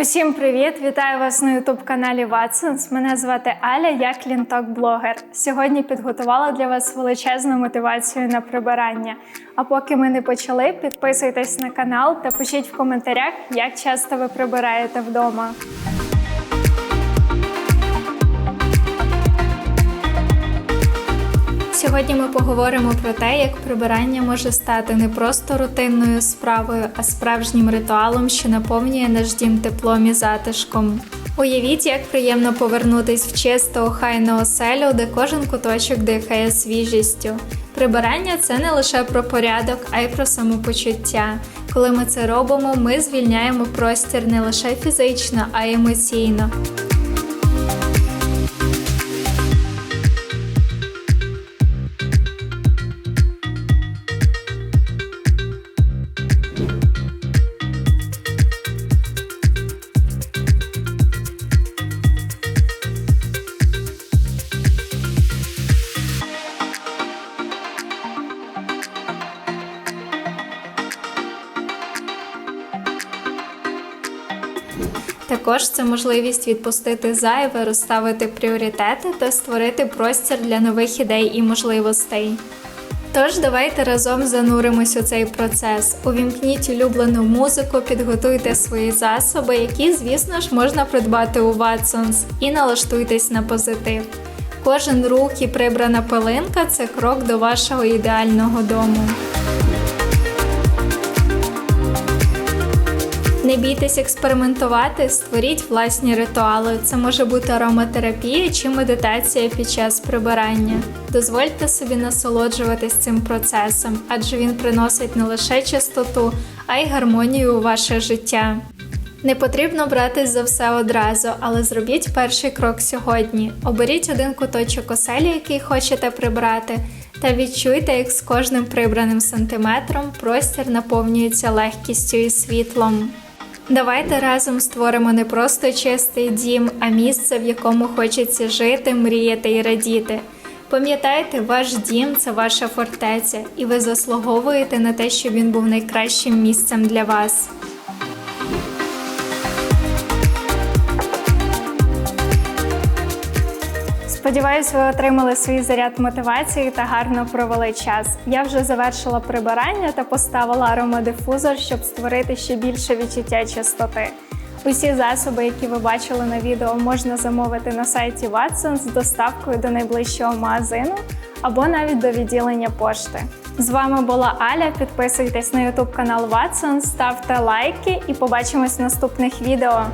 Усім привіт! Вітаю вас на youtube каналі Watsons. Мене звати Аля, я клінток-блогер. Сьогодні підготувала для вас величезну мотивацію на прибирання. А поки ми не почали, підписуйтесь на канал та пишіть в коментарях, як часто ви прибираєте вдома. Сьогодні ми поговоримо про те, як прибирання може стати не просто рутинною справою, а справжнім ритуалом, що наповнює наш дім теплом і затишком. Уявіть, як приємно повернутись в чисту, охайну оселю, де кожен куточок дихає свіжістю. Прибирання це не лише про порядок, а й про самопочуття. Коли ми це робимо, ми звільняємо простір не лише фізично, а й емоційно. Також це можливість відпустити зайве, розставити пріоритети та створити простір для нових ідей і можливостей. Тож давайте разом зануримось у цей процес. Увімкніть улюблену музику, підготуйте свої засоби, які, звісно ж, можна придбати у Watsons, і налаштуйтесь на позитив. Кожен рух і прибрана пилинка це крок до вашого ідеального дому. Не бійтесь експериментувати, створіть власні ритуали. Це може бути ароматерапія чи медитація під час прибирання. Дозвольте собі насолоджуватись цим процесом, адже він приносить не лише чистоту, а й гармонію у ваше життя. Не потрібно братись за все одразу, але зробіть перший крок сьогодні. Оберіть один куточок оселі, який хочете прибрати, та відчуйте, як з кожним прибраним сантиметром простір наповнюється легкістю і світлом. Давайте разом створимо не просто чистий дім, а місце, в якому хочеться жити, мріяти і радіти. Пам'ятайте, ваш дім це ваша фортеця, і ви заслуговуєте на те, щоб він був найкращим місцем для вас. Сподіваюсь, ви отримали свій заряд мотивації та гарно провели час. Я вже завершила прибирання та поставила аромадифузор, щоб створити ще більше відчуття чистоти. Усі засоби, які ви бачили на відео, можна замовити на сайті Watsons з доставкою до найближчого магазину або навіть до відділення пошти. З вами була Аля. Підписуйтесь на YouTube канал Watsons, ставте лайки і побачимось в наступних відео.